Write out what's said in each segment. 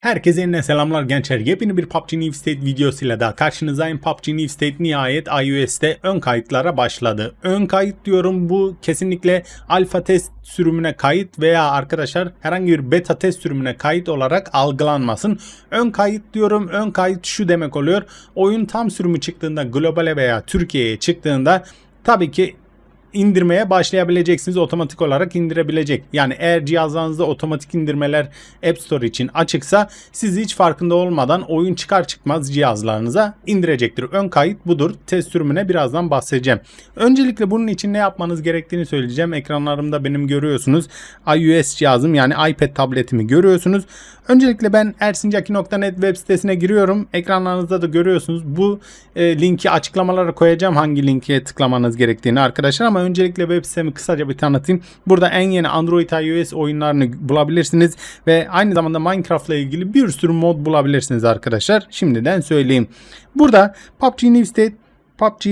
Herkese eline selamlar gençler. Yepyeni bir PUBG New State videosuyla daha karşınızdayım. PUBG New State nihayet iOS'te ön kayıtlara başladı. Ön kayıt diyorum bu kesinlikle alfa test sürümüne kayıt veya arkadaşlar herhangi bir beta test sürümüne kayıt olarak algılanmasın. Ön kayıt diyorum. Ön kayıt şu demek oluyor. Oyun tam sürümü çıktığında globale veya Türkiye'ye çıktığında tabii ki indirmeye başlayabileceksiniz. Otomatik olarak indirebilecek. Yani eğer cihazlarınızda otomatik indirmeler App Store için açıksa siz hiç farkında olmadan oyun çıkar çıkmaz cihazlarınıza indirecektir. Ön kayıt budur. Test sürümüne birazdan bahsedeceğim. Öncelikle bunun için ne yapmanız gerektiğini söyleyeceğim. Ekranlarımda benim görüyorsunuz. iOS cihazım yani iPad tabletimi görüyorsunuz. Öncelikle ben ersincaki.net web sitesine giriyorum. Ekranlarınızda da görüyorsunuz. Bu e, linki açıklamalara koyacağım hangi linke tıklamanız gerektiğini arkadaşlar ama öncelikle web sitemi kısaca bir tanıtayım. Burada en yeni Android iOS oyunlarını bulabilirsiniz ve aynı zamanda Minecraft ile ilgili bir sürü mod bulabilirsiniz arkadaşlar. Şimdiden söyleyeyim. Burada PUBG New State, PUBG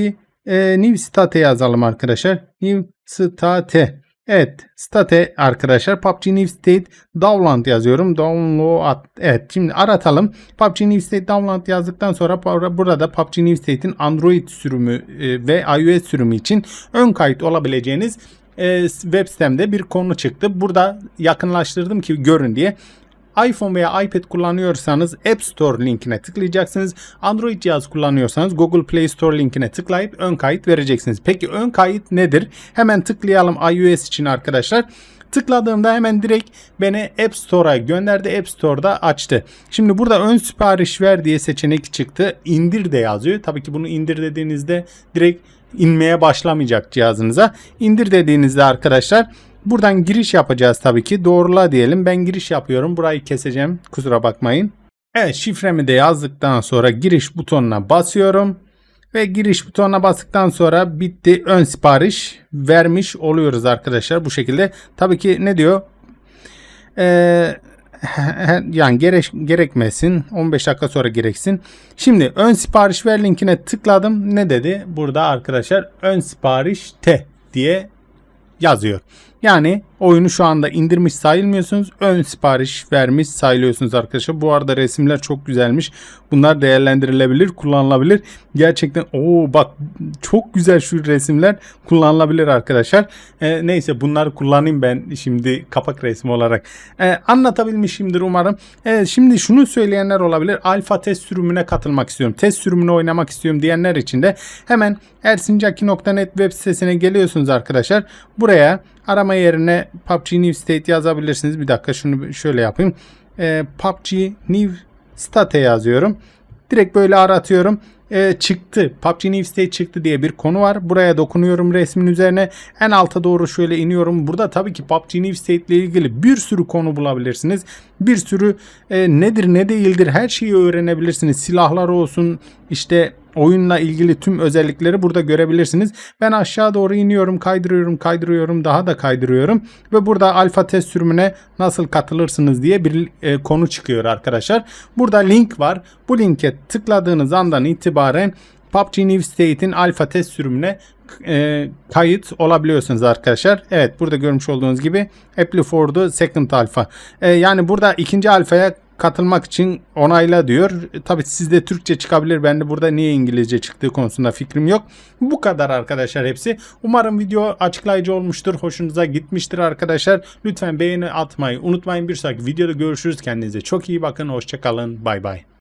e, New State yazalım arkadaşlar. New State. Evet state arkadaşlar PUBG New State Download yazıyorum. Download evet şimdi aratalım. PUBG New State Download yazdıktan sonra burada PUBG New State'in Android sürümü e, ve iOS sürümü için ön kayıt olabileceğiniz e, web sitemde bir konu çıktı. Burada yakınlaştırdım ki görün diye iPhone veya iPad kullanıyorsanız App Store linkine tıklayacaksınız. Android cihaz kullanıyorsanız Google Play Store linkine tıklayıp ön kayıt vereceksiniz. Peki ön kayıt nedir? Hemen tıklayalım iOS için arkadaşlar. Tıkladığımda hemen direkt beni App Store'a gönderdi. App Store'da açtı. Şimdi burada ön sipariş ver diye seçenek çıktı. İndir de yazıyor. Tabii ki bunu indir dediğinizde direkt inmeye başlamayacak cihazınıza. İndir dediğinizde arkadaşlar Buradan giriş yapacağız tabii ki. Doğrula diyelim. Ben giriş yapıyorum. Burayı keseceğim. Kusura bakmayın. Evet şifremi de yazdıktan sonra giriş butonuna basıyorum. Ve giriş butonuna bastıktan sonra bitti. Ön sipariş vermiş oluyoruz arkadaşlar. Bu şekilde. Tabii ki ne diyor? Ee, yani gerek, gerekmesin 15 dakika sonra gereksin. Şimdi ön sipariş ver linkine tıkladım. Ne dedi? Burada arkadaşlar ön sipariş te diye yazıyor. Yani oyunu şu anda indirmiş sayılmıyorsunuz. Ön sipariş vermiş sayılıyorsunuz arkadaşlar. Bu arada resimler çok güzelmiş. Bunlar değerlendirilebilir, kullanılabilir. Gerçekten o bak çok güzel şu resimler kullanılabilir arkadaşlar. Ee, neyse bunları kullanayım ben şimdi kapak resmi olarak. Ee, anlatabilmişimdir umarım. Ee, şimdi şunu söyleyenler olabilir. Alfa test sürümüne katılmak istiyorum. Test sürümünü oynamak istiyorum diyenler için de hemen ersincaki.net web sitesine geliyorsunuz arkadaşlar. Buraya arama yerine PUBG New State yazabilirsiniz. Bir dakika şunu şöyle yapayım. E, PUBG New State yazıyorum. Direkt böyle aratıyorum. E, çıktı. PUBG New State çıktı diye bir konu var. Buraya dokunuyorum resmin üzerine. En alta doğru şöyle iniyorum. Burada tabii ki PUBG New State ile ilgili bir sürü konu bulabilirsiniz. Bir sürü e, nedir ne değildir her şeyi öğrenebilirsiniz. Silahlar olsun işte oyunla ilgili tüm özellikleri burada görebilirsiniz. Ben aşağı doğru iniyorum, kaydırıyorum, kaydırıyorum, daha da kaydırıyorum ve burada alfa test sürümüne nasıl katılırsınız diye bir e, konu çıkıyor arkadaşlar. Burada link var. Bu linke tıkladığınız andan itibaren PUBG New State'in alfa test sürümüne e, kayıt olabiliyorsunuz arkadaşlar. Evet burada görmüş olduğunuz gibi Apply for the second alpha. E, yani burada ikinci alfaya katılmak için onayla diyor. E, Tabi sizde Türkçe çıkabilir. Ben de burada niye İngilizce çıktığı konusunda fikrim yok. Bu kadar arkadaşlar hepsi. Umarım video açıklayıcı olmuştur. Hoşunuza gitmiştir arkadaşlar. Lütfen beğeni atmayı unutmayın. Bir sonraki videoda görüşürüz. Kendinize çok iyi bakın. Hoşçakalın. Bay bay.